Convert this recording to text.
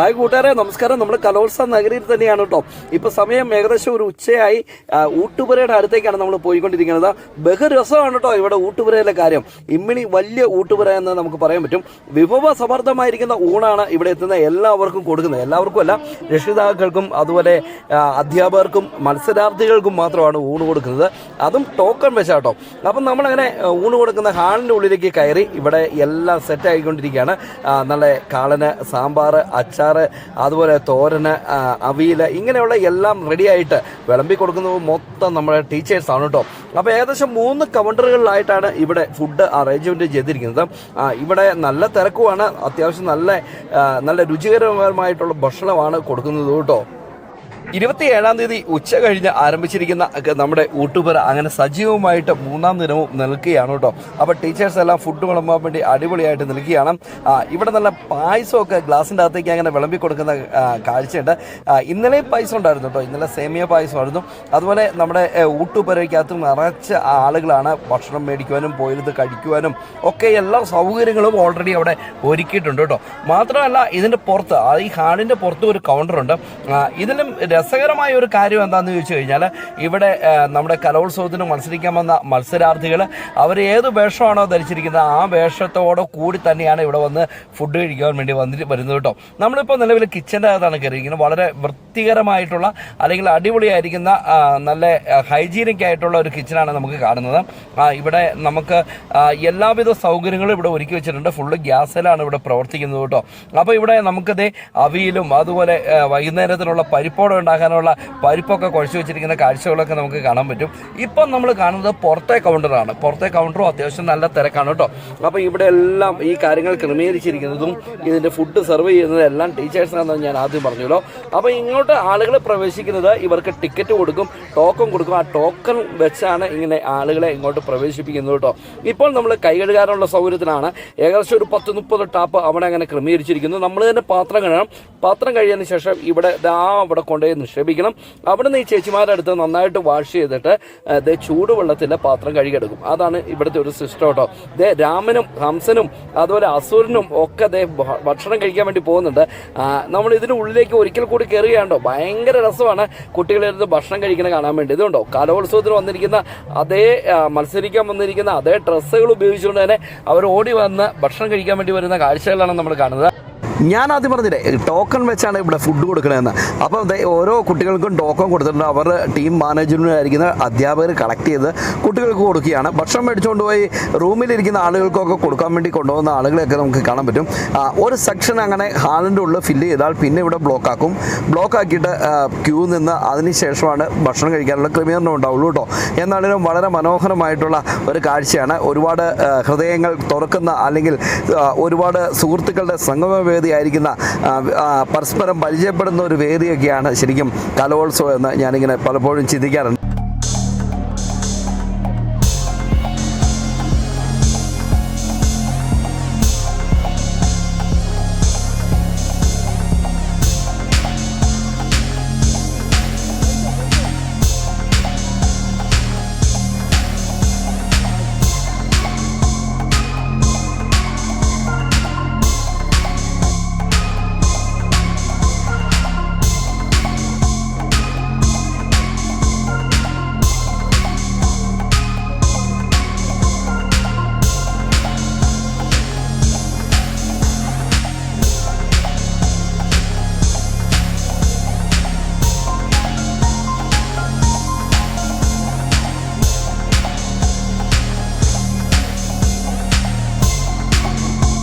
Hi കൂട്ടുകാരെ നമസ്കാരം. നമ്മൾ കലോത്സവ നഗരിയിൽ തന്നെയാണ് കേട്ടോ. ഇപ്പൊ സമയം ഏകദേശം ഒരു ഉച്ചയായി. ഊട്ടുപുരയുടെ അടുത്തേക്കാണ് നമ്മൾ പോയിക്കൊണ്ടിരിക്കുന്നത്. ബഹുരസമാണ് കേട്ടോ ഇവിടെ ഊട്ടുപുരയിലെ കാര്യം. ഇമ്മിണി വലിയ ഊട്ടുപുര എന്ന് നമുക്ക് പറയാൻ പറ്റും. വിഭവ സമർത്ഥമായിരിക്കുന്ന ഊണാണ് ഇവിടെ എത്തുന്ന എല്ലാവർക്കും കൊടുക്കുന്നത്. എല്ലാവർക്കും അല്ല രക്ഷിതാക്കൾക്കും അതുപോലെ അധ്യാപകർക്കും മത്സരാർത്ഥികൾക്കും മാത്രമാണ് ഊണ് കൊടുക്കുന്നത്. അതും ടോക്കൺ വെച്ചാട്ടോ അപ്പം നമ്മളങ്ങനെ ഊണ് കൊടുക്കുന്ന ഹാളിന്റെ ഉള്ളിലേക്ക് കയറി ഇവിടെ എല്ലാം സെറ്റ് ആയിക്കൊണ്ടിരിക്കുകയാണ്. നല്ല കാളന് സാമ്പാർ അച്ചാറ് അതുപോലെ തോരന് അവിയൽ ഇങ്ങനെയുള്ള എല്ലാം റെഡിയായിട്ട് വിളമ്പി കൊടുക്കുന്നത് മൊത്തം നമ്മുടെ ടീച്ചേഴ്സാണ് കേട്ടോ അപ്പോൾ ഏകദേശം മൂന്ന് കൗണ്ടറുകളിലായിട്ടാണ് ഇവിടെ ഫുഡ് അറേഞ്ച്മെന്റ് ചെയ്തിരിക്കുന്നത്. ഇവിടെ നല്ല തിരക്കുമാണ് അത്യാവശ്യം നല്ല നല്ല രുചികരമായിട്ടുള്ള ഭക്ഷണമാണ് കൊടുക്കുന്നത് കേട്ടോ ഇരുപത്തിയേഴാം തീയതി ഉച്ച കഴിഞ്ഞ് ആരംഭിച്ചിരിക്കുന്ന നമ്മുടെ ഊട്ടുപുര അങ്ങനെ സജീവമായിട്ട് മൂന്നാം ദിനവും നിൽക്കുകയാണ് കേട്ടോ. അപ്പോൾ ടീച്ചേഴ്സ് എല്ലാം ഫുഡ് വിളമ്പാൻ വേണ്ടി അടിപൊളിയായിട്ട് നിൽക്കുകയാണ്. ഇവിടെ നല്ല പായസമൊക്കെ ഗ്ലാസിന്റെ അകത്തേക്ക് അങ്ങനെ വിളമ്പി കൊടുക്കുന്ന കാഴ്ചയുണ്ട്. ഇന്നലെ പായസം ഉണ്ടായിരുന്നു കേട്ടോ. ഇന്നലെ സേമിയ പായസമായിരുന്നു. അതുപോലെ നമ്മുടെ ഊട്ടുപുരയ്ക്കകത്ത് നിറച്ച ആളുകളാണ് ഭക്ഷണം മേടിക്കുവാനും പോയിരുന്ന് കഴിക്കുവാനും ഒക്കെ എല്ലാ സൗകര്യങ്ങളും ഓൾറെഡി അവിടെ ഒരുക്കിയിട്ടുണ്ട് കേട്ടോ. മാത്രമല്ല ഇതിന്റെ പുറത്ത് ഈ ഹാളിന്റെ പുറത്ത് ഒരു കൗണ്ടറുണ്ട് ഇതിലും രസകരമായ ഒരു കാര്യം എന്താണെന്ന് ചോദിച്ചു കഴിഞ്ഞാൽ ഇവിടെ നമ്മുടെ കലോത്സവത്തിന് മത്സരിക്കാൻ വന്ന മത്സരാർത്ഥികൾ അവർ ഏത് വേഷമാണോ ധരിച്ചിരിക്കുന്നത് ആ വേഷത്തോടെ കൂടി തന്നെയാണ് ഇവിടെ വന്ന് ഫുഡ് കഴിക്കാൻ വേണ്ടി വന്നിട്ട് വരുന്നത് കേട്ടോ. നമ്മളിപ്പോൾ നിലവിൽ കിച്ചന്റെ അകത്താണ് കയറിയിരിക്കുന്നത് വളരെ വൃത്തികരമായിട്ടുള്ള അല്ലെങ്കിൽ അടിപൊളിയായിരിക്കുന്ന നല്ല ഹൈജീനിക് ആയിട്ടുള്ള ഒരു കിച്ചനാണ് നമുക്ക് കാണുന്നത്. ഇവിടെ നമുക്ക് എല്ലാവിധ സൗകര്യങ്ങളും ഇവിടെ ഒരുക്കി വെച്ചിട്ടുണ്ട്. ഫുള്ള് ഗ്യാസിലാണ് ഇവിടെ പ്രവർത്തിക്കുന്നത് കേട്ടോ. അപ്പോൾ ഇവിടെ നമുക്കത് അവിയലും അതുപോലെ വൈകുന്നേരത്തിനുള്ള പരിപ്പോടെ ഉണ്ടാക്കാനുള്ള പരിപ്പൊക്കെ കുഴച്ച് വെച്ചിരിക്കുന്ന കാഴ്ചകളൊക്കെ നമുക്ക് കാണാൻ പറ്റും. ഇപ്പം നമ്മൾ കാണുന്നത് പുറത്തെ കൗണ്ടറാണ് പുറത്തെ കൗണ്ടറും അത്യാവശ്യം നല്ല തിരക്കാണ് കേട്ടോ. അപ്പോൾ ഇവിടെ എല്ലാം ഈ കാര്യങ്ങൾ ക്രമീകരിച്ചിരിക്കുന്നതും ഇതിന്റെ ഫുഡ് സെർവ് ചെയ്യുന്നതും എല്ലാം ടീച്ചേഴ്സാണെന്ന് ഞാൻ ആദ്യം പറഞ്ഞല്ലോ. അപ്പോൾ ഇങ്ങോട്ട് ആളുകൾ പ്രവേശിക്കുന്നത് ഇവർക്ക് ടിക്കറ്റ് കൊടുക്കും ടോക്കൺ കൊടുക്കും. ആ ടോക്കൺ വെച്ചാണ് ഇങ്ങനെ ആളുകളെ ഇങ്ങോട്ട് പ്രവേശിപ്പിക്കുന്നത് കേട്ടോ. ഇപ്പോൾ നമ്മൾ കൈ കഴുകാനുള്ള സൗകര്യത്തിനാണ് ഏകദേശം ഒരു പത്ത് മുപ്പത് ടാപ്പ് അവിടെ അങ്ങനെ ക്രമീകരിച്ചിരിക്കുന്നു. നമ്മൾ തന്നെ പാത്രം കഴുകണം. പാത്രം കഴിയുന്നതിന് ശേഷം ഇവിടെ ആ അവിടെ കൊണ്ടുപോയി നിക്ഷേപിക്കണം. അവിടുന്ന് ഈ ചേച്ചിമാരുടെ അടുത്ത് നന്നായിട്ട് വാഷ് ചെയ്തിട്ട് ആ, ദേ ചൂടുവെള്ളത്തിൽ പാത്രം കഴുകിയെടുക്കും. അതാണ് ഇവിടുത്തെ ഒരു സിസ്റ്റം കേട്ടോ. ദേ രാമനും ഹംസനും അതുപോലെ അസുരനും ഒക്കെ ദേ ഭക്ഷണം കഴിക്കാൻ വേണ്ടി പോകുന്നുണ്ട്. നമ്മൾ ഇതിന് ഉള്ളിലേക്ക് ഒരിക്കൽ കൂടി കയറുകയാണ്ടോ ഭയങ്കര രസമാണ് കുട്ടികളിരുന്ന് ഭക്ഷണം കഴിക്കുന്നത് കാണാൻ വേണ്ടി. ഇതുണ്ടോ കലോത്സവത്തിന് വന്നിരിക്കുന്ന അതേ മത്സരിക്കാൻ വന്നിരിക്കുന്ന അതേ ഡ്രസ്സുകൾ ഉപയോഗിച്ചുകൊണ്ട് തന്നെ അവർ ഓടി വന്ന് ഭക്ഷണം കഴിക്കാൻ വേണ്ടി വരുന്ന കാഴ്ചകളാണ് നമ്മൾ കാണുന്നത്. ഞാൻ ആദ്യം പറഞ്ഞില്ലേ ടോക്കൺ വെച്ചാണ് ഇവിടെ ഫുഡ് കൊടുക്കണതെന്ന്. അപ്പോൾ ഓരോ കുട്ടികൾക്കും ടോക്കൺ കൊടുത്തിട്ടുണ്ട്. അവർ ടീം മാനേജ്മെന്റായിരിക്കുന്ന അധ്യാപകർ കളക്ട് ചെയ്ത് കുട്ടികൾക്ക് കൊടുക്കുകയാണ്. ഭക്ഷണം മേടിച്ചുകൊണ്ട് പോയി റൂമിലിരിക്കുന്ന ആളുകൾക്കൊക്കെ കൊടുക്കാൻ വേണ്ടി കൊണ്ടുപോകുന്ന ആളുകളെയൊക്കെ നമുക്ക് കാണാൻ പറ്റും. ഒരു സെക്ഷൻ അങ്ങനെ ഹാളിന്റെ ഉള്ളിൽ ഫില്ല് ചെയ്താൽ പിന്നെ ഇവിടെ ബ്ലോക്ക് ആക്കും. ബ്ലോക്ക് ആക്കിയിട്ട് ക്യൂ നിന്ന് അതിന് ശേഷമാണ് ഭക്ഷണം കഴിക്കാനുള്ള ക്രമീകരണം ഉണ്ടാവുള്ളൂ കേട്ടോ. എന്നാലും വളരെ മനോഹരമായിട്ടുള്ള ഒരു കാഴ്ചയാണ്. ഒരുപാട് ഹൃദയങ്ങൾ തുറക്കുന്ന അല്ലെങ്കിൽ ഒരുപാട് സുഹൃത്തുക്കളുടെ സംഗമ വേദിയായിരിക്കുന്ന പരസ്പരം പരിചയപ്പെടുന്ന ഒരു വേദിയൊക്കെയാണ് ശരിക്കും കലോത്സവം എന്ന് ഞാനിങ്ങനെ പലപ്പോഴും ചിന്തിക്കാറുണ്ട്.